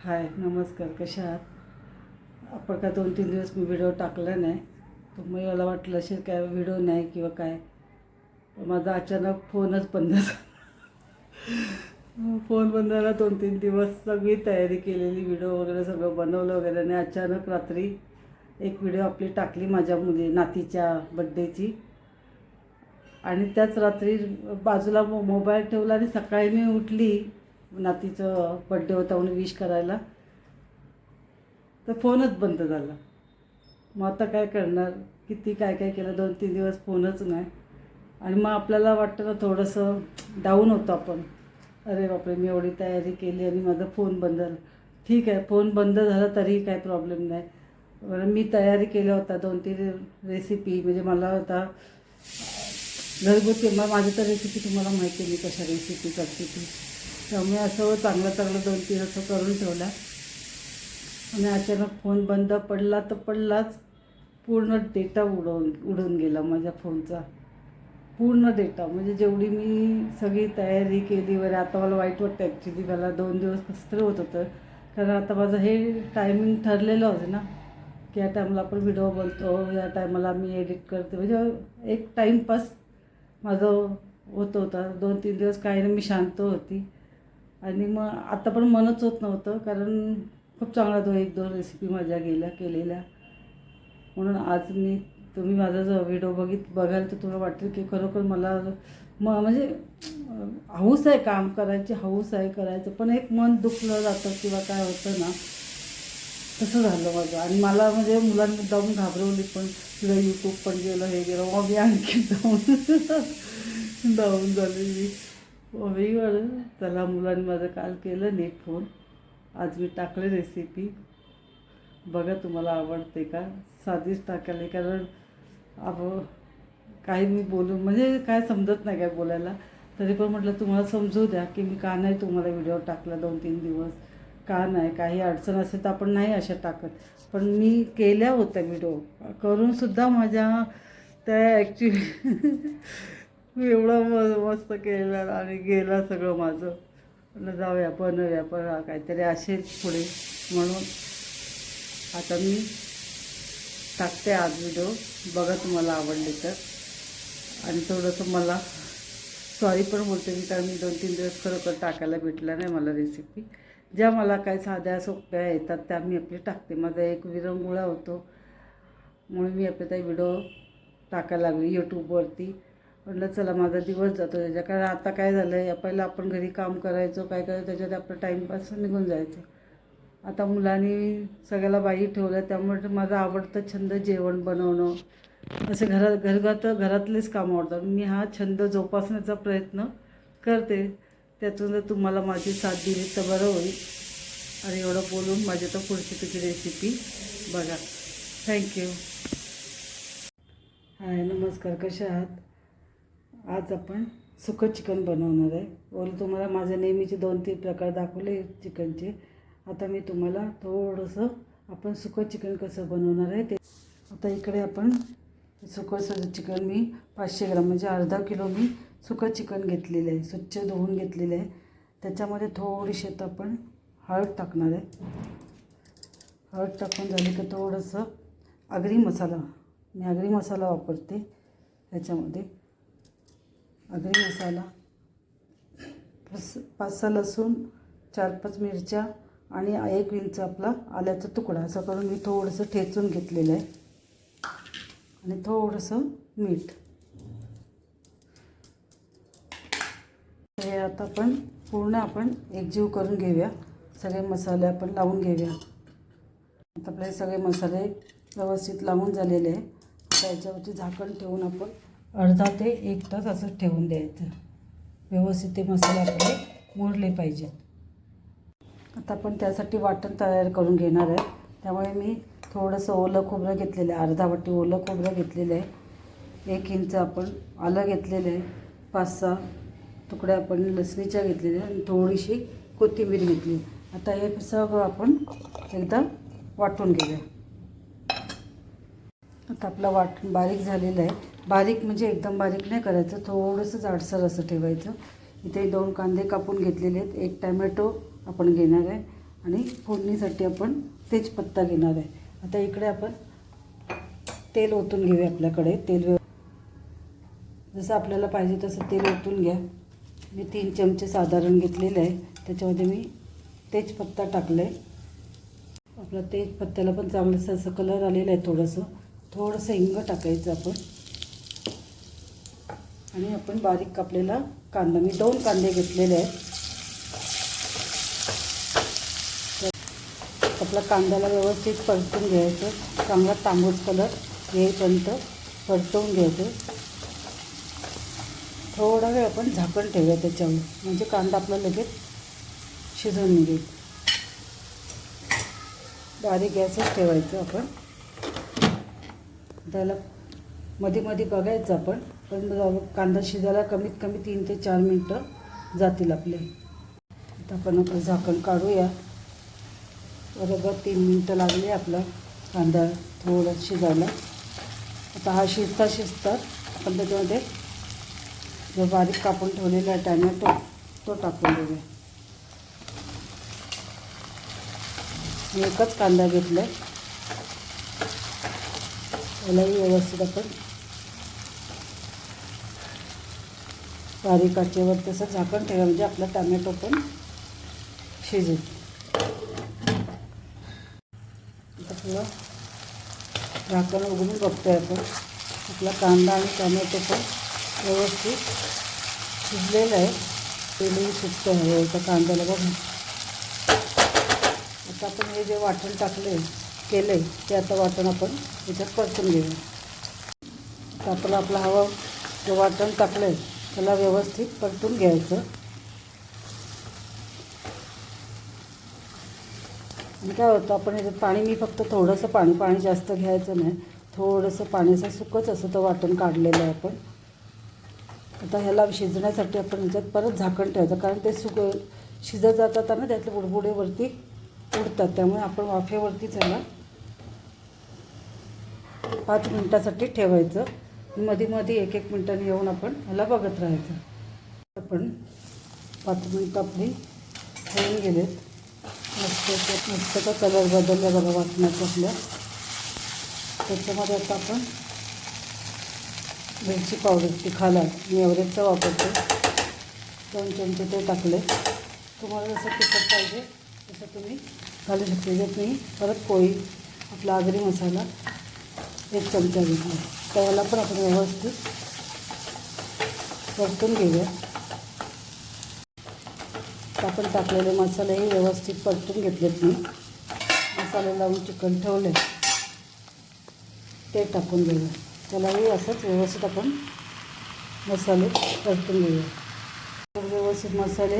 हाय नमस्कार कशा आहात? आपण का दोन तीन दिवस मी व्हिडिओ टाकला नाही तर मग मला वाटलं असेल काय व्हिडिओ नाही किंवा काय. पण माझा अचानक फोनच बंद झाला. फोन बंद झाला दोन तीन दिवस सगळी तयारी केलेली व्हिडिओ वगैरे सगळं बनवलं वगैरे आणि अचानक रात्री एक व्हिडिओ आपली टाकली माझ्या मुली नातीच्या बड्डेची आणि त्याच रात्री बाजूला मो मोबाईल ठेवला आणि सकाळी मी उठली नातीचं बड्डे होता म्हणून विश करायला. तर फोनच बंद झाला. मग आता काय करणार? किती काय काय केलं? दोन तीन दिवस फोनच नाही. आणि मग आपल्याला वाटतं ना थोडंसं डाऊन होतं आपण. अरे बापरे मी एवढी तयारी केली आणि माझा फोन बंद झाला. ठीक आहे फोन बंद झाला तरीही काय प्रॉब्लेम नाही. बरं मी तयारी केल्या होता दोन तीन रेसिपी म्हणजे मला आता घरगुती मग माझी तर रेसिपी तुम्हाला माहिती आहे मी कशा रेसिपी करते ती. त्यामुळे असं चांगलं चांगलं दोन तीन असं करून ठेवलं. आणि अचानक फोन बंद पडला तर पडलाच. पूर्ण डेटा उडवून उडून गेला माझ्या फोनचा. पूर्ण डेटा म्हणजे जेवढी मी सगळी तयारी केली वगैरे आता मला वाईट वाटतं ॲक्च्युली मला दोन दिवस कसं होत होतं. कारण आता माझं हे टायमिंग ठरलेलं होतं ना की या टायमाला आपण व्हिडिओ बोलतो या टायमाला मी एडिट करते. म्हणजे एक टाईमपास माझं होत होता. दोन तीन दिवस काही नाही मी शांत होती. आणि मग आता पण मनच होत नव्हतं कारण खूप चांगला तो एक दोन रेसिपी माझ्या गेल्या केलेल्या. म्हणून आज मी तुम्ही माझा जो व्हिडिओ बघित बघाल तर तुला वाटेल की खरोखर मला म म्हणजे हौस आहे काम करायची हौस आहे करायचं पण एक मन दुखलं जातं किंवा काय होतं ना तसं झालं माझं. आणि मला म्हणजे मुलांनी जाऊन घाबरवली पण तुला यूट्यूब पण गेलं हे गेलं मग मी आणखी जाऊन जाऊन झालेली मी. म्हणलं चला मुलांनी माझं काल केलं नीट फोन. आज मी टाकले रेसिपी बघा तुम्हाला आवडते का? साधीच टाकायला. कारण आप काही मी बोलून म्हणजे काय समजत नाही काय बोलायला. तरी पण म्हटलं तुम्हाला समजू द्या की मी का नाही तुम्हाला व्हिडिओ टाकला दोन तीन दिवस? का नाही? काही अडचण असेल तर आपण नाही अशा टाकत. पण मी केल्या होत्या व्हिडिओ करूनसुद्धा माझ्या त्या ॲक्च्युली मी एवढा म मस्त केलं आणि गेला सगळं माझं. म्हटलं जाऊया बनवूया पण काहीतरी असेल पुढे. म्हणून आता मी टाकते आज व्हिडिओ बघा तुम्हाला आवडले तर. आणि थोडंसं मला सॉरी पण बोलते मी कारण मी दोन तीन दिवस खरोखर टाकायला भेटला नाही मला रेसिपी ज्या मला काय साध्या सोप्या येतात त्या मी आपली टाकते. माझा एक विरंगुळा होतो. म्हणून मी आपल्या त्या व्हिडिओ टाकायला लागली यूट्यूबवरती म्हटलं चला माझा दिवस जातो. त्याच्या कारण आता काय झालं आहे पहिलं आपण घरी काम करायचो काय करायचं त्याच्यात आपलं टाईमपास निघून जायचं. आता मुलांनी सगळ्याला बाई ठेवलं त्यामुळे माझा आवडतं छंद जेवण बनवणं. असे घरात घरगात घरातलेच कामं आवडतात. मी हा छंद जोपासण्याचा प्रयत्न करते. त्यातून जर तुम्हाला माझी साथ दिली तर बरं होईल. आणि एवढं बोलून माझी तर पुढची तुझी रेसिपी बघा. थँक्यू हाय नमस्कार. कसे आहात? आज आपण सुकं चिकन बनवणार आहे. बोल तुम्हाला माझे नेहमीचे दोन तीन प्रकार दाखवले चिकनचे. आता मी तुम्हाला थोडंसं आपण सुकं चिकन कसं बनवणार आहे ते आता इकडे आपण सुकं चिकन मी पाचशे ग्राम म्हणजे अर्धा किलो मी सुकं चिकन घेतलेलं आहे. स्वच्छ धुवून घेतलेलं आहे. त्याच्यामध्ये थोडीशी तर आपण हळद टाकणार आहे. हळद टाकून झाली की थोडंसं आगरी मसाला मी आगरी मसाला वापरते. ह्याच्यामध्ये आगरी मसाला पाच पाच सहा लसूण चार पाच मिरच्या आणि एक इंच आपला आल्याचा तुकडा. असं करून मी थोडंसं ठेचून घेतलेलं आहे. आणि थोडंसं मीठ. हे आता आपण पूर्ण आपण एकजीव करून घेऊया. सगळे मसाले आपण लावून घेऊया. आता आपले सगळे मसाले व्यवस्थित लावून झालेले आहे. त्याच्यावरती झाकण ठेवून आपण अर्धा ते एक तास असं ठेवून द्यायचं. व्यवस्थित ते मसाले आपले मुरले पाहिजेत. आता आपण त्यासाठी वाटण तयार करून घेणार आहे. त्यामुळे मी थोडंसं ओलं खोबरं घेतलेलं आहे. अर्धा वाटी ओलं खोबरं घेतलेलं आहे. एक इंच आपण आलं घेतलेलं आहे. पाच सहा तुकड्या आपण लसणीच्या घेतलेल्या आणि थोडीशी कोथिंबीर घेतली आता हे सगळं आपण एकदा वाटून घेऊया. आता आपलं वाटण बारीक झालेलं आहे. बारीक म्हणजे एकदम बारीक नाही करायचं थोडंसं जाडसर असं ठेवायचं. इथे दोन कांदे कापून घेतलेले आहेत. एक टॅमॅटो आपण घेणार आहे आणि फोडणीसाठी आपण तेजपत्ता घेणार आहे. आता इकडे आपण तेल ओतून घेऊया आपल्याकडे. तेल जसं आपल्याला पाहिजे तसं तेल ओतून घ्या. मी तीन चमचे साधारण घेतलेले आहे. त्याच्यामध्ये मी तेजपत्ता टाकलं आहे आपला तेजपत्त्याला पण चांगलंसं असं कलर आलेला आहे थोडंसं. थोडंसं हिंग टाकायचं आपण. आणि आपण बारीक कापलेला कांदा मी दोन कांदे घेतलेले आहेत. आपला कांद्याला व्यवस्थित परतून घ्यायचं. चांगला तांबूस कलर येईपर्यंत परतवून घ्यायचं. थोडा वेळ आपण झाकण ठेवूया त्याच्यावर. म्हणजे कांदा आपला लगेच शिजून निघेल. बारीक गॅसच ठेवायचं आपण. त्याला मध्ये मध्ये बघायचं आपण. पण कांदा शिजायला कमीत कमी तीन ते चार मिनटं जातील आपले. आता आपण आपलं झाकण काढूया. बरोबर तीन मिनटं लागले आपला कांदा थोडं शिजायला. आता हा शिजता शिजता आपण त्याच्यामध्ये जो बारीक कापून ठेवलेला आहे टॅमॅटो तो टाकून देऊया. मी एकच कांदा घेतला आहे त्यालाही व्यवस्थित आपण बारीक आचेवर तसं झाकण ठेवा म्हणजे आपला टॅमॅटो पण शिजेल. आता थोडं झाकण उघडून बघतोय आपण. आपला कांदा आणि टॅमॅटो पण व्यवस्थित शिजलेलं आहे. तेलही सुटतं हवं त्या कांद्याला बघून. आता आपण हे जे वाटण टाकले केलं आहे ते आता वाटण आपण याच्यात परतून घेऊ आता आपलं आपला हवा जे वाटण टाकलं आहे त्याला व्यवस्थित परतून घ्यायचं. आणि काय होतं आपण याच्यात पाणी मी फक्त थोडंसं पाणी पाणी जास्त घ्यायचं नाही. थोडंसं पाण्याचं सुकच असं तर वाटण काढलेलं आहे आपण. आता ह्याला शिजण्यासाठी आपण ह्याच्यात परत झाकण ठेवायचं कारण ते सुक शिजत जातात ना त्यातले बुडबुडेवरती उडतात. त्यामुळे आपण वाफेवरतीच ह्याला पाच मिनटासाठी ठेवायचं. मध्ये मध्ये एक एक मिनटाने येऊन आपण ह्याला बघत राहायचं. आपण पाच मिनटं आपली होऊन गेलेत. मस्त मस्त का कलर बदलला बघा वाटण्यात आपल्या. त्याच्यामध्ये आता आपण मिरची पावडर तिखाला मी एवरेजचा वापरते. दोन चमचे ते टाकले. तुम्हाला जसं तिखट पाहिजे तसं तुम्ही घालू शकते. जर तुम्ही परत पोळी आपला आगरी मसाला एक चमचा घेतला. त्याला पण आपण व्यवस्थित परतून घेऊया. आपण टाकलेले मसालेही व्यवस्थित परतून घेतलेत मी. मसाले लावून चिकन ठेवले. ते टाकून घेऊया. त्यालाही असंच व्यवस्थित आपण मसाले परतून घेऊया. व्यवस्थित मसाले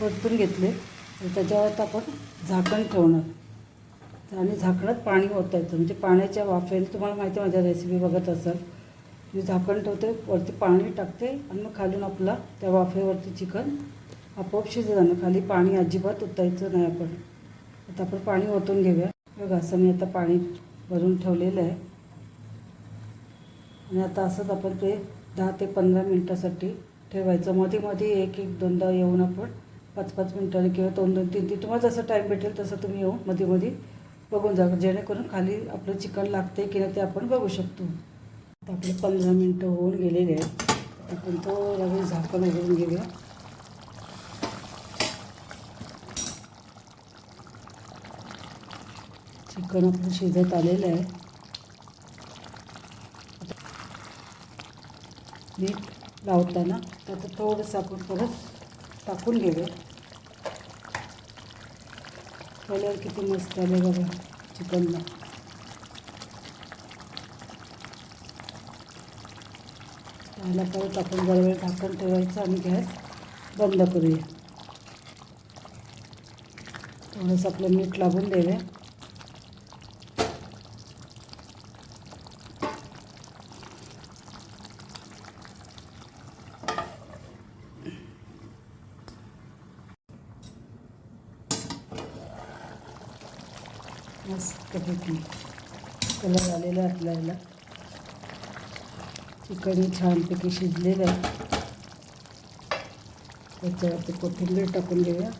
परतून घेतले. तर त्याच्यावर आपण झाकण ठेवणार. आणि झाकणात पाणी ओतायचं म्हणजे पाण्याच्या वाफेने तुम्हाला माहिती आहे माझ्या रेसिपी बघत असाल. मी झाकण ठेवते वरती पाणी टाकते आणि मग खालून आपला त्या वाफेवरती चिकन आपोआप शिजत जाणं खाली पाणी अजिबात ओतायचं नाही आपण. आता आपण पाणी ओतून घेऊया. बघा असं मी आता पाणी भरून ठेवलेलं आहे. आणि आता असंच आपण ते दहा ते पंधरा मिनटासाठी ठेवायचं. मध्ये मध्ये एक एक दोनदा येऊन आपण पाच पाच मिनटाने किंवा दोन दोन तीन तीन. तुम्हाला जसं टाईम भेटेल तसं तुम्ही येऊन मध्ये मध्ये बघून जा जेणेकरून खाली आपलं चिकन लागते की नाही ते आपण बघू शकतो. आता आपले पंधरा मिनटं होऊन गेलेले आहेत. आपण तो लगेच झाकण उघडून घेऊया. चिकन आपलं शिजत आलेलं आहे. मीठ लावताना त्यात थोडंसं आपण परत टाकून घेऊया. कलर किती मस्त आले बघा चिकनला त्याला परत आपण बरोबर झाकण ठेवायचं आणि गॅस बंद करूया थोडंसं आपलं मीठ लागून देऊया मस्तपैकी. कलर आलेला आपल्याला याला चिकन छानपैकी शिजलेलं आहे. त्याच्यावरती कोथिंबीर टाकून देऊया.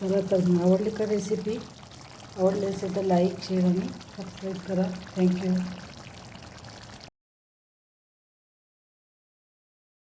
चला तर आवडली का रेसिपी आवडली असेल तर लाईक शेअर आणि सबस्क्राईब करा. Thank you